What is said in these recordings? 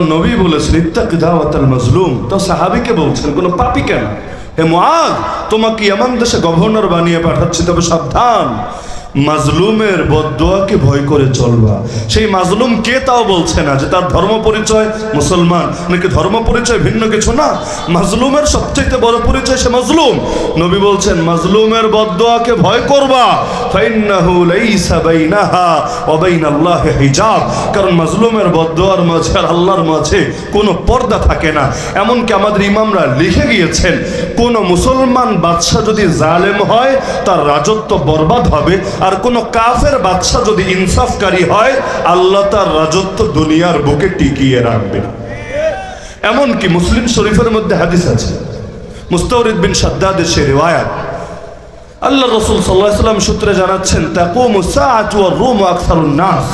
নবী বলেছেন, ইত্তাকি দাওয়াতাল মাজলুম। তো সাহাবীকে বলছেন, কোনো পাপী কেন? হে মুআদ তোমাকে ইয়ামান দেশে গভর্নর বানিয়ে পাঠাচ্ছি, তবে সাবধান। মাজলুমের বদদোয়াকে ভয় করে চলবা। সেই মাজলুম কে তাও বলছে না যে তার ধর্ম পরিচয় মুসলমান। নাকি ধর্ম পরিচয় ভিন্ন কিছু না? মাজলুমের সবচেয়ে বড় পরিচয় সে মাজলুম। নবী বলছেন, মাজলুমের বদদোয়াকে ভয় করবা। ফাইন্নাহু লাইসা বাইনাহা ওয়া বাইনাল্লাহি হিজাব। কারণ মাজলুমের বদদোয়ার মাঝে আর আল্লাহর মাঝে কোনো পর্দা থাকে না। এমনকি আমাদের ইমামরা লিখে গিয়েছেন, কোন মুসলমান বাদশাহ যদি জালেম হয়, তার রাজত্ব বরবাদ হবে। আর কোন কাফের বাদশাহ যদি ইনসাফকারী হয়, আল্লাহ তার রাজত্ব দুনিয়ার বুকে টিকিয়ে রাখবেন এমনকি মুসলিম শরীফের মধ্যে হাদিস আছে। মুস্তাউরিদ বিন সাদ্দাদের সে রিওয়ায়াত আল্লাহ রসুল সাল্লাহ সাল্লাম সূত্রে জানাচ্ছেন নাস।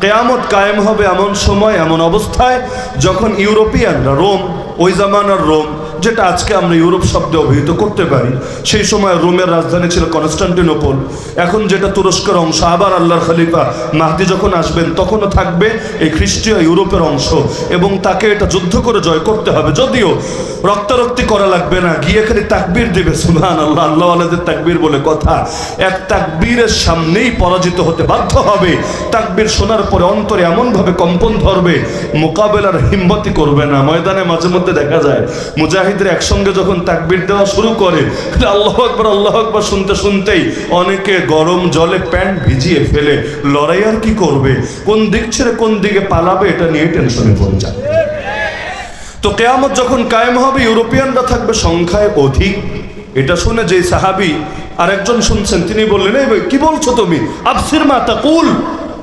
কেয়ামত কায়েম হবে এমন সময়, এমন অবস্থায় যখন ইউরোপিয়ানরা, রোম, ওই জামানার রোম যেটা আজকে আমরা ইউরোপ শব্দে অভিহিত করতে পারি, সেই সময় রোমের রাজধানী ছিল কনস্টান্টিনোপল। এখন যেটা তুরস্কের অংশ, আবার আল্লাহর খলিফা মাহদি যখন আসবেন, তখনও থাকবে এই খ্রিস্টীয় ইউরোপের অংশ এবং তাকে এটা যুদ্ধ করে জয় করতে হবে। যদিও রক্তারক্তি করা লাগবে না, গিয়ে খালি তাকবীর দেবে সুবহান আল্লাহ আল্লাহ আলাদের তাকবীর বলে কথা। এক তাকবীরের সামনেই পরাজিত হতে বাধ্য হবে। তাকবীর শোনার পরে অন্তরে এমনভাবে কম্পন ধরবে, মোকাবেলার হিম্মতি করবে না। ময়দানে মাঝে মধ্যে দেখা যায় মুজাহিদরা একসঙ্গে যখন তাকবীর দেওয়া শুরু করে আল্লাহ আকবর আল্লাহ আকবর শুনতে শুনতেই অনেকে গরম জলে প্যান্ট ভিজিয়ে ফেলে লড়াই আর কি করবে? কোন দিক ছেড়ে কোন দিকে পালাবে এটা নিয়ে টেনশনে পড়ে যায়। তো কেয়ামত যখন কায়েম হবে ইউরোপিয়ানরা থাকবে সংখ্যায় অধিক। এটা শুনে যে সাহাবি আরেকজন শুনছেন তিনি বললেন এই ভাই, কি বলছো তুমি? আফসির মা তাকুল।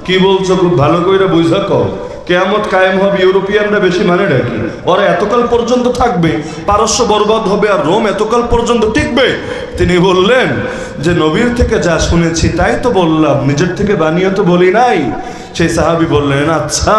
কি বলছো? খুব ভালো করে বুঝা কও। কেয়ামত কায়েম হবে, ইউরোপিয়ানরা বেশি মানে নাকি ওরা এতকাল পর্যন্ত থাকবে, পারস্য বরবাদ হবে আর রোম এতকাল পর্যন্ত টিকবে। তিনি বললেন যে, নবীর থেকে যা শুনেছি তাই তো বললাম, নিজের থেকে বানিয়ে তো বলি নাই। সেই সাহাবি বললেন আচ্ছা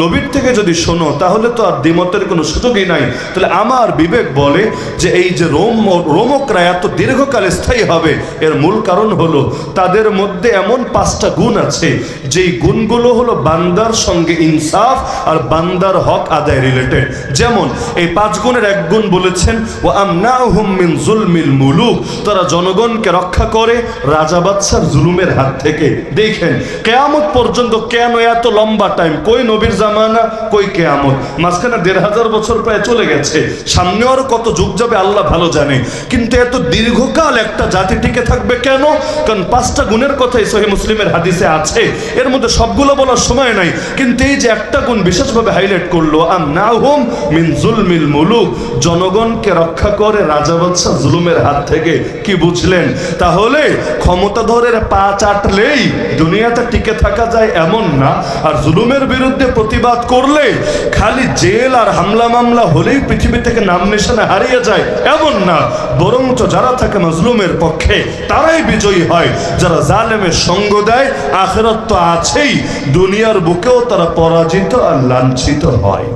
নবীর থেকে যদি শোনো, তাহলে তো আর দ্বিমতের কোনো সুযোগই নাই। তাহলে আমার বিবেক বলে যে এই যে রোম, রোমকরা এত দীর্ঘকাল স্থায়ী হবে, এর মূল কারণ হলো তাদের মধ্যে এমন পাঁচটা গুণ আছে। যেই গুণগুলো হলো বান্দার সঙ্গে ইনসাফ আর বান্দার হক আদায় রিলেটেড যেমন, এই পাঁচ গুণের এক গুণ বলেছেন ও আমনাহুম মিন জুলমিল মুলুক। তারা জনগণকে রক্ষা করে রাজা বাদশার জুলুমের হাত থেকে। দেখেন, কেয়ামত পর্যন্ত কেন এত লম্বা টাইম কই নবীর জামানা, কই কেয়ামত? মাঝখানে দেড় হাজার বছর প্রায় চলে গেছে। সামনে আরও কত যুগ যাবে, আল্লাহ ভালো জানে। কিন্তু এত দীর্ঘকাল একটা জাতি টিকে থাকবে কেন? কারণ পাঁচটা গুণের কথাই সহি মুসলিমের হাদিসে আছে। এর মধ্যে সবগুলো বলার সময় নাই। কিন্তু এই যে একটা গুণ বিশেষভাবে হাইলাইট করল আম না হোম মিন জুলমিল মুলুক। জনগণকে রক্ষা করে রাজা বাদশাহ জুলুমের হাত থেকে কি বুঝলেন? তাহলে ক্ষমতাধরের পা চাটলেই দুনিয়াতে টিকে থাকা যায় এমন না, আর জুলুমের বিরুদ্ধে প্রতিবাদ করলে খালি জেল আর হামলা মামলা হলেই পৃথিবী থেকে নাম নিশানা হারিয়ে যায়। এমন না, বরঞ্চ যারা থাকে মজলুমের পক্ষে, তারাই বিজয়ী হয়। যারা জালেমের সঙ্গ দেয়, আখেরাত তো আছেই। দুনিয়ার বুকেও তারা পরাজিত আর লাঞ্ছিত হয়।